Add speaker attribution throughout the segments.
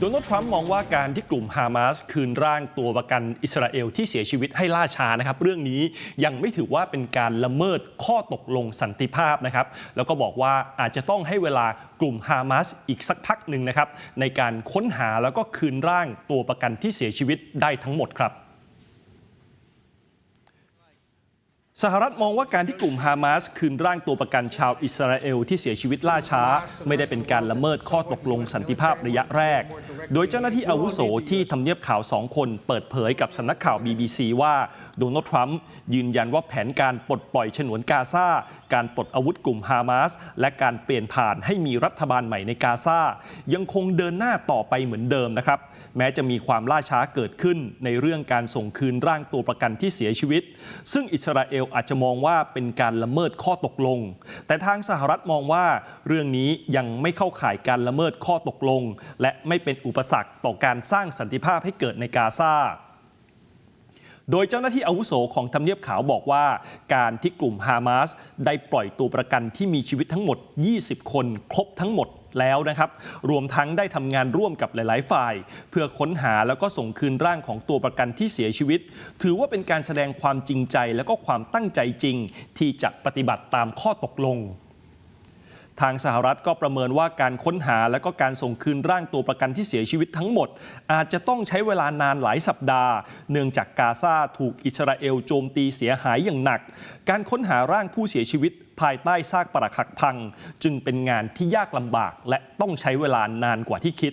Speaker 1: โดนัลด์ทรัมป์มองว่าการที่กลุ่มฮามาสคืนร่างตัวประกันอิสราเอลที่เสียชีวิตให้ล่าช้านะครับ เรื่องนี้ยังไม่ถือว่าเป็นการละเมิดข้อตกลงสันติภาพนะครับ แล้วก็บอกว่าอาจจะต้องให้เวลากลุ่มฮามาสอีกสักพักหนึ่งนะครับ ในการค้นหาแล้วก็คืนร่างตัวประกันที่เสียชีวิตได้ทั้งหมดครับ สหรัฐมองว่าการที่กลุ่มฮามาสคืนร่างตัวประกันชาวอิสราเอลที่เสียชีวิตล่าช้า ไม่ได้เป็นการละเมิดข้อตกลงสันติภาพระยะแรก โดยเจ้าหน้าที่อาวุโสที่ทำเนียบข่าวสองคนเปิดเผยกับสำนักข่าว BBC ว่าโดนัลด์ทรัมป์ยืนยันว่าแผนการปลดปล่อยฉนวนกาซาการปลดอาวุธกลุ่มฮามาสและการเปลี่ยนผ่านให้มีรัฐบาลใหม่ในกาซายังคงเดินหน้าต่อไปเหมือนเดิมนะครับ แม้จะมีความล่าช้าเกิดขึ้นในเรื่องการส่งคืนร่างตัวประกันที่เสียชีวิต ซึ่งอิสราเอลอาจจะมองว่าเป็นการละเมิดข้อตกลง แต่ทางสหรัฐมองว่าเรื่องนี้ยังไม่เข้าข่ายการละเมิดข้อตกลง และไม่เป็นอุปสรรคต่อการสร้างสันติภาพให้เกิดในกาซา โดยเจ้าหน้าที่อาวุโสของทำเนียบขาวบอกว่า การที่กลุ่มฮามาสได้ปล่อยตัวประกันที่มีชีวิตทั้งหมด 20 คนครบทั้งหมดแล้วนะครับ รวมทั้งได้ทำงานร่วมกับหลาย ๆ ฝ่าย เพื่อค้นหาแล้วก็ส่งคืนร่างของตัวประกันที่เสียชีวิต ถือว่าเป็นการแสดงความจริงใจและก็ความตั้งใจจริง ที่จะปฏิบัติตามข้อตกลง ทางสหรัฐก็ประเมินว่าการค้นหาและก็การส่งคืนร่างตัวประกันที่เสียชีวิตทั้งหมด อาจจะต้องใช้เวลานานหลายสัปดาห์ เนื่องจากกาซาถูกอิสราเอลโจมตีเสียหายอย่างหนัก การค้นหาร่างผู้เสียชีวิตภายใต้ซากปรักหักพัง จึงเป็นงานที่ยากลำบากและต้องใช้เวลานานกว่าที่คิด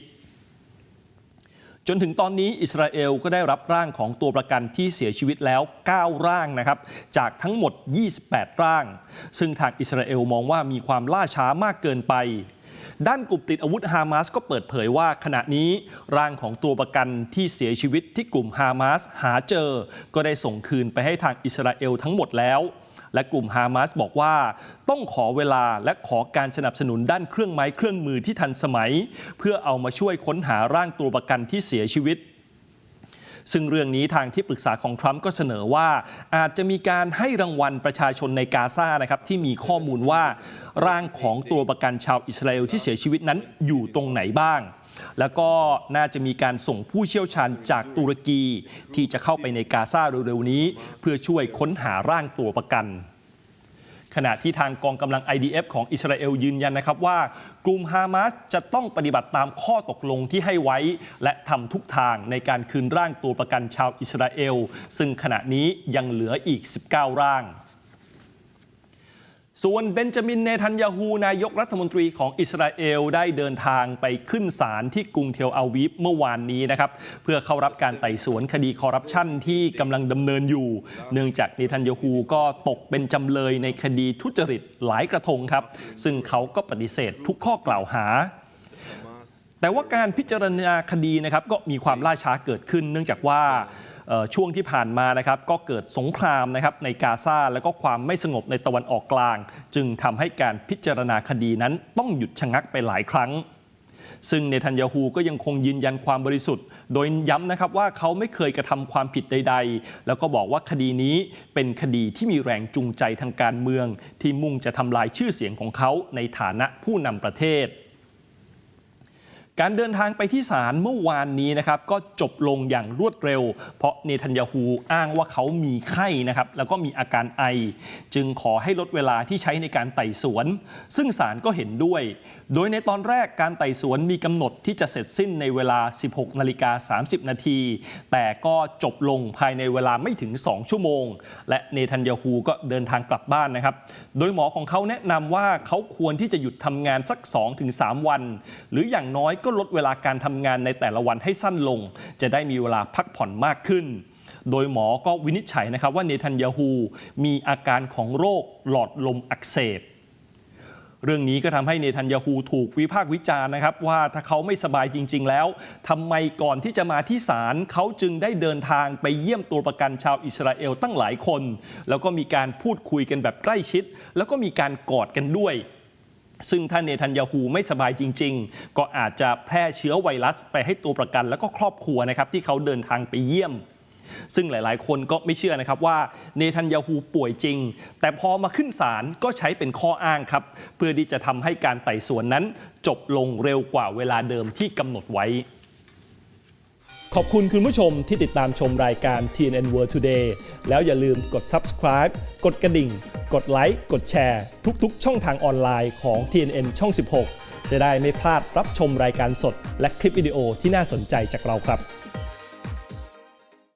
Speaker 1: จนถึงตอนนี้อิสราเอลก็ได้รับร่างของตัวประกันที่เสียชีวิตแล้ว 9 ร่างนะครับ จากทั้งหมด 28 ร่าง ซึ่งทางอิสราเอลมองว่ามีความล่าช้ามากเกินไป ด้านกลุ่มติดอาวุธฮามาสก็เปิดเผยว่าขณะนี้ร่างของตัวประกันที่เสียชีวิตที่กลุ่มฮามาสหาเจอ ก็ได้ส่งคืนไปให้ทางอิสราเอลทั้งหมดแล้ว และกลุ่มฮามาสบอกว่า ต้องขอเวลาและขอการสนับสนุนด้านเครื่องไม้เครื่องมือที่ทันสมัย เพื่อเอามาช่วยค้นหาร่างตัวประกันที่เสียชีวิตซึ่งเรื่องนี้ทางที่ปรึกษาของทรัมป์ก็เสนอว่าอาจจะมีการให้รางวัลประชาชนในกาซานะครับที่มีข้อมูลว่าร่างของตัวประกันชาวอิสราเอลที่เสียชีวิตนั้นอยู่ตรงไหนบ้าง แล้วก็น่าจะมีการส่งผู้เชี่ยวชาญจากตุรกี ที่จะเข้าไปในกาซาเร็วๆนี้ เพื่อช่วยค้นหาร่างตัวประกันขณะที่ทางกองกำลัง IDF ของอิสราเอลยืนยันนะครับว่า กลุ่มฮามาสจะต้องปฏิบัติตามข้อตกลงที่ให้ไว้ และทำทุกทางในการคืนร่างตัวประกันชาวอิสราเอล ซึ่งขณะนี้ยังเหลืออีก 19 ร่าง ส่วนเบนจามินเนทันยาฮูนายกรัฐมนตรีของอิสราเอลได้เดินทางไปขึ้นศาลที่กรุงเทลอาวีฟเมื่อวานนี้นะครับ เพื่อเข้ารับการไต่สวนคดีคอร์รัปชันที่กำลังดำเนินอยู่ เนื่องจากเนทันยาฮูก็ตกเป็นจำเลยในคดีทุจริตหลายกระทงครับ ซึ่งเขาก็ปฏิเสธทุกข้อกล่าวหาแต่ว่าการพิจารณาคดีนะครับก็มีความล่าช้าเกิดขึ้น เนื่องจากว่า ช่วงที่ผ่านมานะครับก็เกิดสงครามนะครับในกาซาแล้วก็ความไม่สงบในตะวันออกกลาง จึงทำให้การพิจารณาคดีนั้นต้องหยุดชะงักไปหลายครั้งซึ่งเนทันยาฮูก็ยังคงยืนยันความบริสุทธิ์ โดยย้ำนะครับว่าเขาไม่เคยกระทำความผิดใด ๆ แล้วก็บอกว่าคดีนี้เป็นคดีที่มีแรงจูงใจทางการเมือง ที่มุ่งจะทำลายชื่อเสียงของเขาในฐานะผู้นำประเทศ การเดินทางไปที่ศาลเมื่อวานนี้นะครับก็จบลงอย่างรวดเร็ว เพราะเนทันยาฮูอ้างว่าเขามีไข้นะครับแล้วก็มีอาการไอ จึงขอให้ลดเวลาที่ใช้ในการไต่สวน ซึ่งศาลก็เห็นด้วย โดยในตอนแรกการไต่สวนมีกำหนดที่จะเสร็จสิ้นในเวลา 16นาฬิกา30 นาที แต่ก็จบลงภายในเวลาไม่ถึง 2 ชั่วโมง และเนทันยาฮูก็เดินทางกลับบ้านนะครับ โดยหมอของเขาแนะนำว่าเขาควรที่จะหยุดทำงานสัก 2-3 วัน หรืออย่างน้อยก็ลดเวลาการทำงานในแต่ละวันให้สั้นลง จะได้มีเวลาพักผ่อนมากขึ้น โดยหมอก็วินิจฉัยนะครับว่าเนทันยาฮูมีอาการของโรคหลอดลมอักเสบเรื่องนี้ก็ทำให้เนทันยาฮูถูกวิพากษ์วิจารณ์นะครับ ว่าถ้าเขาไม่สบายจริง ๆ แล้วทำไมก่อนที่จะมาที่ศาลเขาจึงได้เดินทางไปเยี่ยมตัวประกันชาวอิสราเอลตั้งหลายคน แล้วก็มีการพูดคุยกันแบบใกล้ชิด แล้วก็มีการกอดกันด้วย ซึ่งถ้านเนทันยาฮูไม่สบายจริง ๆ ก็อาจจะแพร่เชื้อไวรัสไปให้ตัวประกัน แล้วก็ครอบครัวนะครับที่เขาเดินทางไปเยี่ยม ซึ่งหลายๆ คนก็ไม่เชื่อนะครับว่าเนทันยาฮูป่วยจริง แต่พอมาขึ้นศาลก็ใช้เป็นข้ออ้างครับ เพื่อที่จะทำให้การไต่สวนนั้นจบลงเร็วกว่าเวลาเดิมที่กำหนดไว้ ขอบคุณคุณผู้ชมที่ติดตามชมรายการ TNN World Today แล้วอย่าลืมกด subscribe กดกระดิ่ง กดไลค์ กดแชร์ ทุกๆ ช่องทางออนไลน์ของ TNN ช่อง 16 จะได้ไม่พลาดรับชมรายการสด และคลิปวิดีโอที่น่าสนใจจากเราครับ